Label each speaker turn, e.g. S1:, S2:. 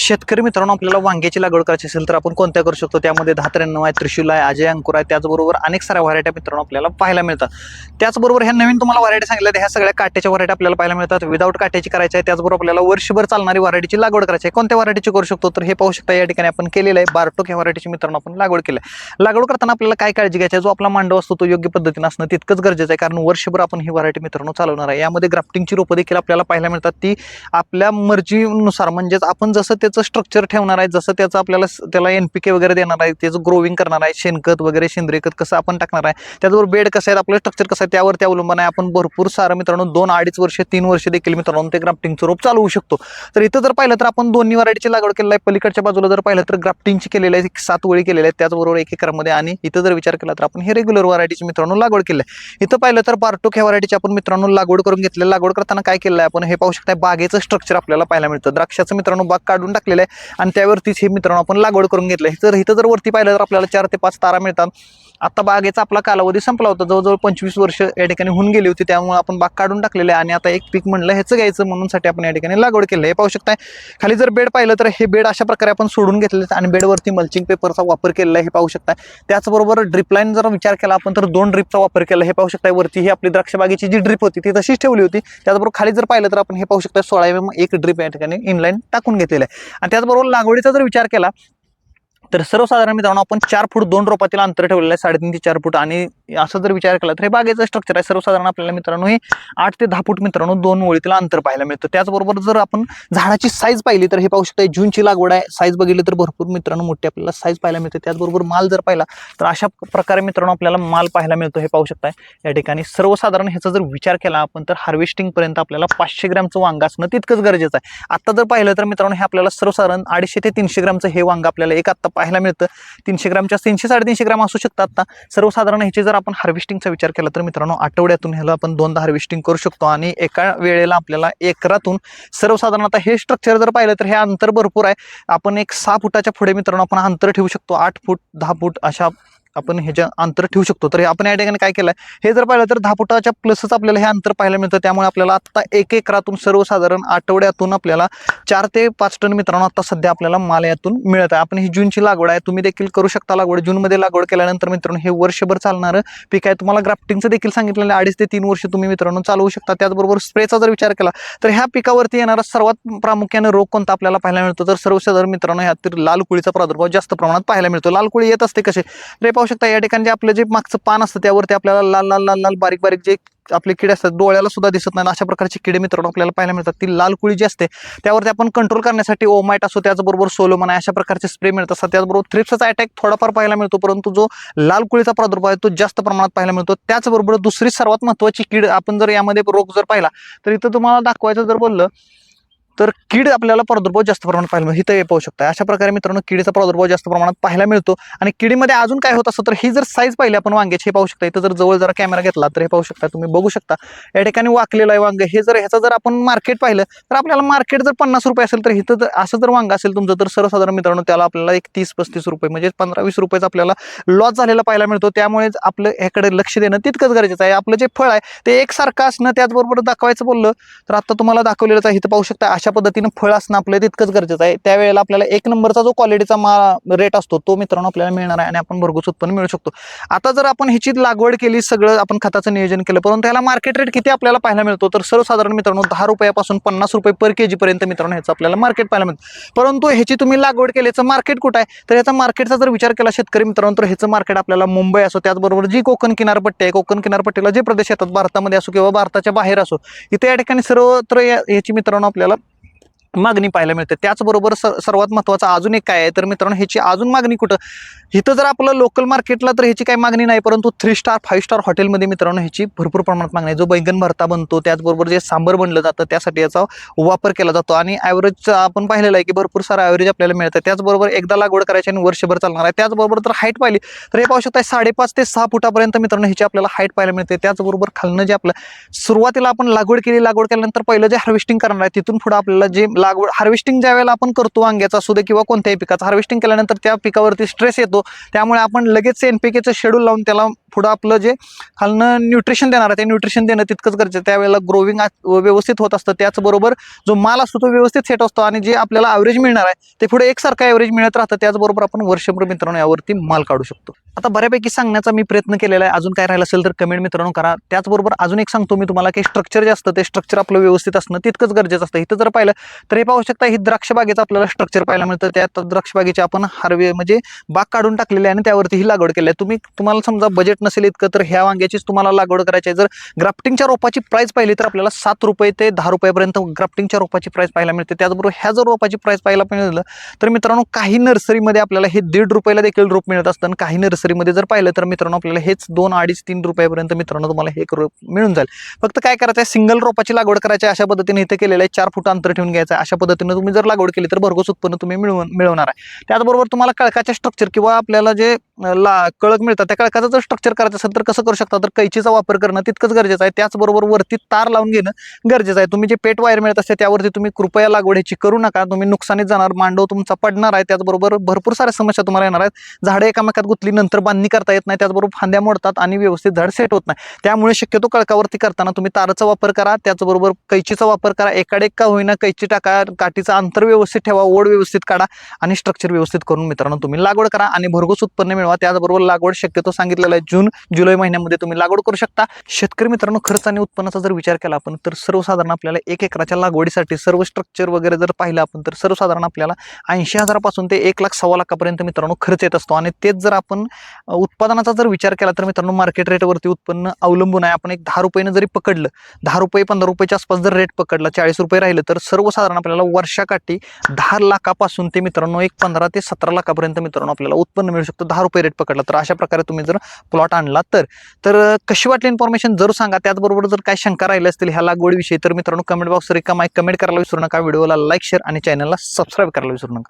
S1: शेतकरी मित्रांनो आपल्याला वांग्याची लागवड करायची असेल तर आपण कोणत्या करू शकतो? त्यामध्ये धात्र्याण्णव आहे त्रिशूल आहे अजय अंकुर आहे त्याचबरोबर अनेक साऱ्या व्हरायट्या मित्रांनो आपल्याला पाहायला मिळतात. त्याचबरोबर ह्या नवीन तुम्हाला व्हरायटी सांगितल्या ह्या सगळ्या काट्याच्या व्हरायटी आपल्याला पाहायला मिळतात. विदाऊट काट्याची करायची आहे त्याचबरोबर आपल्याला वर्षभर चालणारी व्हरायटीची लागवड करायची आहे. कोणत्या व्हरायटीची करू शकतो? तर हे पाहू शकता या ठिकाणी आपण केलेलं आहे बारटोक ह्या व्हरायटीची मित्रांनो आपण लागवड केली आहे. लागवड करताना आपल्याला काय काळजी घ्यायची जो आपला मांडव असतो तो योग्य पद्धतीने असणं तितकंच गरजेचं आहे. कारण वर्षभर आपण ही व्हरायटी मित्रांनो चालवणार आहे. यामध्ये ग्राफ्टिंगची रोपं देखील आपल्याला पाहायला मिळतात. ती आपल्या मर्जीनुसार म्हणजेच आपण जसं ते त्याचं स्ट्रक्चर ठेवणार आहे जसं त्याचं आपल्याला त्याला एन पी के वगैरे देणार आहे त्याचं ग्रोविंग करणार आहे शेणखत वगैरे सेंद्रिय खत कसं आपण टाकणार आहे त्याचबरोबर बेड कसं आहे आपलं स्ट्रक्चर कसं आहे त्यावरती अवलंबून आहे आपण भरपूर सारं मित्रांनो दोन अडीच वर्ष तीन वर्ष देखील मित्रांनो ते ग्राफ्टिंगचं रोप चालवू शकतो. तर इथं जर पाहिलं तर आपण दोन्ही व्हरायटीची लागवड केलेली आहे. पलीकडच्या बाजूला जर पाहिलं तर ग्राफ्टिंगची केलेली आहे एक सात वळी केलेली आहे त्याचबरोबर एक एकरमध्ये आणि इथं जर विचार केला तर आपण हे रेग्युलर व्हरायटीची मित्रांनो लागवड केली आहे. इथं पाहिलं तर बारटोक ह्या व्हरायटीची आपण मित्रांनो लागवड करून घेतलेली लागवड करताना काय केलं आहे आपण हे पाहू शकता बागेचं स्ट्रक्चर आपल्याला पाहायला मिळतं. द्राक्षाचं मित्रांनो बाग काढून टाकलेलं आहे. आणि त्यावरतीच हे मित्रांनो आपण लागवड करून घेतलं आहे तर इथं जर वरती पाहिलं तर आपल्याला चार ते पाच तारा मिळतात. आता बागेचा आपला कालावधी संपला होता. जवळजवळ पंचवीस वर्ष या ठिकाणी होऊन गेली होती. त्यामुळे आपण बाग काढून टाकलेले आहे. आणि आता एक पीक म्हणलं ह्याचं घ्यायचं म्हणून साठी आपण या ठिकाणी लागवड केलं हे पाहू शकताय. खाली जर बेड पाहिलं तर हे बेड अशा प्रकारे आपण सोडून घेतले आहेत. आणि बेडवरती मल्चिंग पेपरचा वापर केलेला आहे. हे पाहू शकताय. त्याचबरोबर ड्रिपलाईन जर विचार केला आपण तर दोन ड्रिपचा वापर केला हे पाहू शकताय. वरती ही आपली द्राक्ष बागेची जी ड्रिप होती ती तशीच ठेवली होती. त्याचबरोबर खाली जर पाहिलं तर आपण हे पाहू शकता सोळा एम एक ड्रिप या ठिकाणी इनलाईन टाकून घेतलेलं आहे. आणि त्याचबरोबर लागवडीचा जर विचार केला तर सर्वसाधारण मित्रांनो आपण चार फूट दोन रोपातील अंतर ठेवलेलं आहे साडेतीन ते चार फूट. आणि असं जर विचार केला तर हे बागेचं स्ट्रक्चर आहे. सर्वसाधारण आपल्याला मित्रांनो हे आठ ते दहा फूट मित्रांनो दोन ओळीतील अंतर पाहायला मिळतं. त्याचबरोबर जर आपण झाडाची साईज पाहिली तर हे पाहू शकता जूनची लागवड आहे. साईज बघितली तर भरपूर मित्रांनो मोठी आपल्याला साईज पाहायला मिळते. त्याचबरोबर माल जर पाहिला तर अशा प्रकारे मित्रांनो आपल्याला माल पाहायला मिळतो. हे पाहू शकताय. या ठिकाणी सर्वसाधारण ह्याचा जर विचार केला आपण तर हार्वेस्टिंग पर्यंत आपल्याला पाचशे ग्रॅमचं वांग असणं तितकंच गरजेचं आहे. आता जर पाहिलं तर मित्रांनो हे आपल्याला सर्वसाधारण अडीचशे ते तीनशे ग्रॅमचं हे वांग आपल्याला एक आत्ता पाहायला मिळतं. तीनशे ग्रामच्या तीनशे साडेतीनशे ग्राम असू शकतात आता. सर्वसाधारण ह्याची जर आपण हार्वेस्टिंगचा विचार केला तर मित्रांनो आठवड्यातून ह्याला आपण दोनदा हार्वेस्टिंग करू शकतो आणि एका वेळेला आपल्याला एकरातून सर्वसाधारण आता हे स्ट्रक्चर जर पाहिलं तर हे अंतर भरपूर आहे. आपण एक सहा फुटाच्या पुढे मित्रांनो आपण अंतर ठेवू शकतो. आठ फूट दहा फूट अशा आपण ह्याच्या अंतर ठेवू शकतो. तर हे आपण या ठिकाणी काय केलं हे जर पाहिलं तर दहा फुटाच्या प्लसच आपल्याला हे अंतर पाहायला मिळतं. त्यामुळे आपल्याला आत्ता एक एकरातून सर्वसाधारण आठवड्यातून आपल्याला चार ते पाच टन मित्रांनो आता सध्या आपल्याला माल यातून मिळत आहे. आपण ही जूनची लागवड आहे. तुम्ही देखील करू शकता लागवड. जूनमध्ये लागवड केल्यानंतर मित्रांनो हे वर्षभर चालणारं पीक आहे. तुम्हाला ग्राफ्टिंगचं देखील सांगितलेलं आहे. अडीच ते तीन वर्ष तुम्ही मित्रांनो चालवू शकता. त्याचबरोबर स्प्रेचा जर विचार केला तर ह्या पिकावरती येणारा सर्वात प्रामुख्याने रोग कोणता आपल्याला पाहायला मिळतो? तर सर्वसाधारण मित्रांनो ह्यात तर लाल कुळीचा प्रादुर्भाव जास्त प्रमाणात पाहायला मिळतो. लाल कुळी येत असते कसे? तर पाहू शकता या ठिकाणी जे आपलं जे मागचं पान असतं त्यावरती आपल्याला लाल लाल लाल लाल बारीक बारीक जे आपले किडे असतात डोळ्याला सुद्धा दिसत नाही. अशा प्रकारचे किडे मित्रांनो आपल्याला पाहायला मिळतात. ती लाल कुळी जी असते त्यावरती आपण कंट्रोल करण्यासाठी ओमाइट असो त्याचबरोबर सोलोमन अशा प्रकारचे स्प्रे मिळत असतात. त्याचबरोबर थ्रिप्सचा अटॅक थोडाफार पाहायला मिळतो परंतु जो लाल कुळीचा प्रादुर्भाव आहे तो जास्त प्रमाणात पाहायला मिळतो. त्याचबरोबर दुसरी सर्वात महत्त्वाची कीड आपण जर यामध्ये रोग जर पाहिला तर इथं तुम्हाला दाखवायचं जर बोललं तर कीड आपल्याला प्रादुर्भाव जास्त प्रमाणात पाहायला मिळतो. हिथं पाहू शकता. अशा प्रकारे मित्रांनो किडीचा प्रादुर्भाव जास्त प्रमाणात पाहायला मिळतो. आणि किडीमध्ये अजून काय होत असतं तर ही जर साईज पाहिली आपण वांग्याची हे पाहू शकता. इथं जर जवळ जरा कॅमेरा घेतला तर हे पाहू शकता. तुम्ही बघू शकता. या ठिकाणी वाकलेलं आहे वांग. हे जर ह्याचं जर आपण मार्केट पाहिलं तर आपल्याला मार्केट जर पन्नास रुपये असेल तर इथं जर असं जर वांग असेल तुमचं तर सर्वसाधारण मित्रांनो त्याला आपल्याला एक तीस पस्तीस रुपये म्हणजे पंधरा वीस रुपयाचा आपल्याला लॉस झालेला पाहायला मिळतो. त्यामुळेच आपलं ह्याकडे लक्ष देणं तितकंच गरजेचं आहे. आपलं जे फळ आहे ते एकसारखं असणं त्याचबरोबर दाखवायचं बोललं तर आता तुम्हाला दाखवलेलंच आहे. इथं पाहू शकता अशा पद्धतीनं फळ असणं आपलं तितकंच गरजेचं आहे. त्यावेळेला आपल्याला एक नंबरचा जो क्वालिटीचा मा रेट असतो तो मित्रांनो आपल्याला मिळणार आहे आणि आपण भरघोस उत्पन्न मिळू शकतो. आता जर आपण ह्याची लागवड केली सगळं आपण खताचं नियोजन केलं परंतु ह्याला मार्केट रेट किती आपल्याला पाहायला मिळतो? तर सर्वसाधारण मित्रांनो दहा रुपयापासून पन्नास रुपये पर के पर्यंत मित्रांनो ह्याचं आपल्याला मार्केट पाहायला मिळतं. परंतु ह्याची तुम्ही लागवड केल्याचं मार्केट कुठं आहे? तर ह्याचा मार्केटचा जर विचार केला शेतकरी मित्रांनो तर ह्याचं मार्केट आपल्याला मुंबई असो त्याचबरोबर जी कोकण किनारपट्टी आहे कोकण किनारपट्टीला जे प्रदेश येतात भारतामध्ये असो किंवा भारताच्या बाहेर असो इथे या ठिकाणी सर्वत्र या- ह्याची मित्रांनो आपल्याला मागणी पाहायला मिळते. त्याचबरोबर स सर्वात महत्त्वाचं अजून एक काय आहे? तर मित्रांनो ह्याची अजून मागणी कुठं? इथं जर आपलं लोकल मार्केटला तर ह्याची काही मागणी नाही परंतु थ्री स्टार फाईव्ह स्टार हॉटेलमध्ये मित्रांनो ह्याची भरपूर प्रमाणात मागणी आहे. जो बैंगन भरता बनतो त्याचबरोबर जे सांबर बनलं जातं त्यासाठी याचा वापर केला जातो. आणि ॲव्हरेज आपण पाहिलेलं आहे की भरपूर सारं ॲव्हरेज आपल्याला मिळतं. त्याचबरोबर एकदा लागवड करायची आणि वर्षभर चालणार आहे. त्याचबरोबर जर हाईट पाहिली तर हे पाहू शकता साडेपाच ते सहा फुटापर्यंत मित्रांनो ह्याची आपल्याला हाईट पाहायला मिळते. त्याचबरोबर खालनं जे आपलं सुरुवातीला आपण लागवड केली लागवड केल्यानंतर पहिलं जे हार्वेस्टिंग करणार आहे तिथून पुढं आपल्याला जे लागवड हार्वेस्टिंग ज्या वेळेला आपण करतो वांग्याचा असू दे किंवा कोणत्याही पिकाचं हार्वेस्टिंग केल्यानंतर त्या पिकावरती स्ट्रेस येतो. त्यामुळे आपण लगेच एनपीकेचं शेड्यूल लावून त्याला पुढं आपलं जे खालनं न्यूट्रिशन देणार आहे ते न्यूट्रिशन देणं तितकंच गरजेचं त्यावेळेला ग्रोविंग व्यवस्थित होत असतं. त्याचबरोबर जो माल असतो तो व्यवस्थित सेट असतो आणि जे आपल्याला ॲव्हरेज मिळणार आहे ते पुढे एकसारखं ॲव्हरेज मिळत राहतं. त्याचबरोबर आपण वर्षभर मित्रांनो यावरती माल काढू शकतो. आता बऱ्यापैकी सांगण्याचा मी प्रयत्न केलेला आहे. अजून काय राहिलं असेल तर कमेंट मित्रांनो करा. त्याचबरोबर अजून एक सांगतो मी तुम्हाला की स्ट्रक्चर जे असतं ते स्ट्रक्चर आपलं व्यवस्थित असणं तितकंच गरजेचं असतं. इथं जर पाहिलं तर हे पाहू शकता ही द्राक्ष बागेचं आपल्याला स्ट्रक्चर पाहायला मिळतं. त्या द्राक्ष बागेची आपण हार्वे म्हणजे बाग काढून टाकलेली आहे आणि त्यावरती ही लागवड केली आहे. तुम्ही तुम्हाला समजा बजेट नसेल इतकं तर ह्या वांग्याचीच तुम्हाला लागवड करायची आहे. जर ग्राफ्टिंगच्या रोपाची प्राईस पाहिली तर आपल्याला सात रुपये ते दहा रुपयापर्यंत ग्राफ्टिंगच्या रोपाची प्राईस पाहायला मिळते. त्याचबरोबर ह्या जर रोपाची प्राईस पाहायला मिळालं तर मित्रांनो काही नर्सरीमध्ये आपल्याला हे दीड रुपयाला देखील रोप मिळत असतं. आणि काही नर्सरीमध्ये जर पाहिलं तर मित्रांनो आपल्याला हेच दोन अडीच तीन रुपयापर्यंत मित्रांनो तुम्हाला हे रोप मिळून जाईल. फक्त काय करायचं आहे सिंगल रोपाची लागवड करायची अशा पद्धतीने इथे केलेलं आहे. चार फूट अंतर ठेवून घ्यायचं आहे. अशा पद्धतीनं तुम्ही जर लागवड केली तर भरघोस उत्पन्न तुम्ही मिळवून मिळवणार आहे. त्याचबरोबर तुम्हाला कळकाचे स्ट्रक्चर किंवा आपल्याला जे ला कळक मिळतात त्या कळकाचं जर स्ट्रक्चर करायचं असेल तर कसं करू शकता? तर कैचीचा वापर करणं तितकंच गरजेचं आहे. त्याचबरोबर वरती तार लावून घेणं गरजेचं आहे. तुम्ही जे पेट वायर मिळत असते त्यावरती तुम्ही कृपया लागवडीची करू नका. तुम्ही नुकसानीत जाणार मांडव तुमचा पडणार आहे. त्याचबरोबर भरपूर साऱ्या समस्या तुम्हाला येणार आहेत. झाडं एकामेकात गुतली नंतर बांधणी करता येत नाही. त्याचबरोबर फांद्या मोडतात आणि व्यवस्थित झाड सेट होत नाही. त्यामुळे शक्यतो कळकावरती करताना तुम्ही ताराचा वापर करा. त्याचबरोबर कैचीचा वापर करा. एकाडेक का होईना कैची टाका काठीचं अंतर व्यवस्थित ठेवा ओढ व्यवस्थित काढा आणि स्ट्रक्चर व्यवस्थित करून मित्रांनो तुम्ही लागवड करा आणि भरघोस उत्पन्न मिळवा. त्याचबरोबर लागवड शक्यतो सांगितलेलं आहे जून जुलै महिन्यामध्ये तुम्ही लागवड करू शकता. शेतकरी मित्रांनो खर्च आणि उत्पन्नाचा जर विचार केला आपण तर सर्वसाधारण आपल्याला एक एकराच्या लागवडीसाठी सर्व स्ट्रक्चर वगैरे जर पाहिलं आपण तर सर्वसाधारण आपल्याला ऐंशी हजारापासून ते एक लाख सव्वा लाखापर्यंत मित्रांनो खर्च येत असतो. आणि तेच जर आपण उत्पादनाचा जर विचार केला तर मित्रांनो मार्केट रेटवरती उत्पन्न अवलंबून आहे. आपण एक दहा रुपयेनं जरी पकडलं दहा रुपये पंधरा रुपयाच्या आसपास जर रेट पकडला चाळीस रुपये राहिलं तर सर्वसाधारण आपल्याला वर्षाकाठी दहा लाखापासून ते मित्रांनो एक पंधरा ते सतरा लाखापर्यंत मित्रांनो आपल्याला उत्पन्न मिळू शकतं. दहा रुपये रेट पकडला. तर अशा प्रकारे तुम्ही जर प्लॉट आणला तर तर कशी वाटली इन्फॉर्मेशन जरूर सांगा. त्याचबरोबर जर काय शंका राहिल्या असतील ह्या लागवडीविषयी तर मित्रांनो कमेंट बॉक्स रिकामा कमेंट करायला विसरू नका. व्हिडिओला लाईक शेअर आणि चॅनलला सबस्क्राईब करायला विसरू नका.